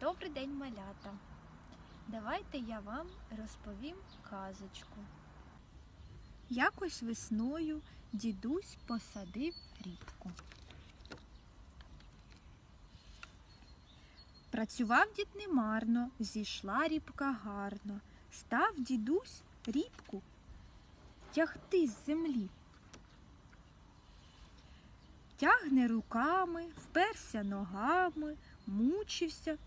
Добрий день, малята. Давайте я вам розповім казочку. Якось весною дідусь посадив рібку. Працював дід немарно, зійшла рібка гарно. Став дідусь рібку тягти з землі. Тягне руками, вперся ногами, мучився.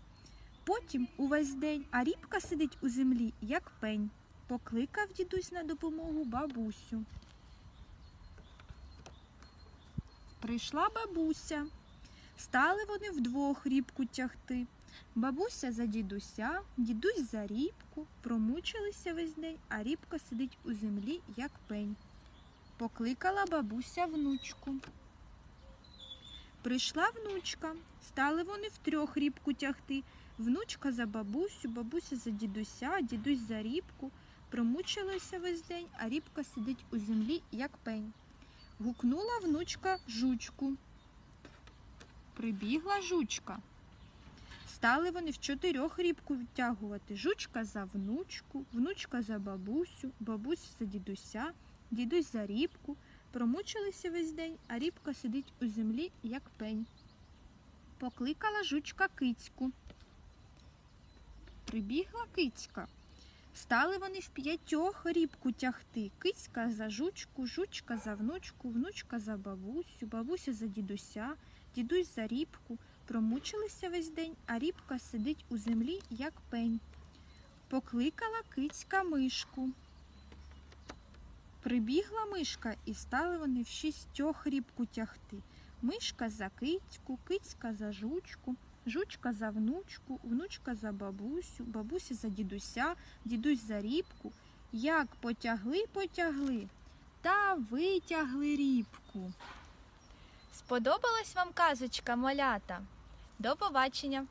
Потім увесь день, а рібка сидить у землі, як пень. Покликав дідусь на допомогу бабусю. Прийшла бабуся. Стали вони вдвох рібку тягти. Бабуся за дідуся, дідусь за рібку, промучилися весь день, а рібка сидить у землі, як пень. Покликала бабуся внучку. Прийшла внучка, стали вони втрьох рібку тягти. Внучка за бабусю, бабуся за дідуся, дідусь за рібку. Промучилася весь день, а рібка сидить у землі, як пень. Гукнула внучка жучку. Прибігла жучка. Стали вони в чотирьох рібку відтягувати. Жучка за внучку, внучка за бабусю, бабуся за дідуся, дідусь за рібку. Промучилися весь день, а рібка сидить у землі, як пень. Покликала жучка кицьку. Прибігла кицька. Стали вони в п'ятьох рібку тягти. Кицька за жучку, жучка за внучку, внучка за бабусю, бабуся за дідуся, дідусь за рібку. Промучилися весь день, а рібка сидить у землі, як пень. Покликала кицька мишку. Прибігла мишка, і стали вони в шістьох рібку тягти. Мишка за кицьку, кицька за жучку, жучка за внучку, внучка за бабусю, бабуся за дідуся, дідусь за рібку. Як потягли, потягли, та витягли рібку. Сподобалась вам казочка, малята? До побачення!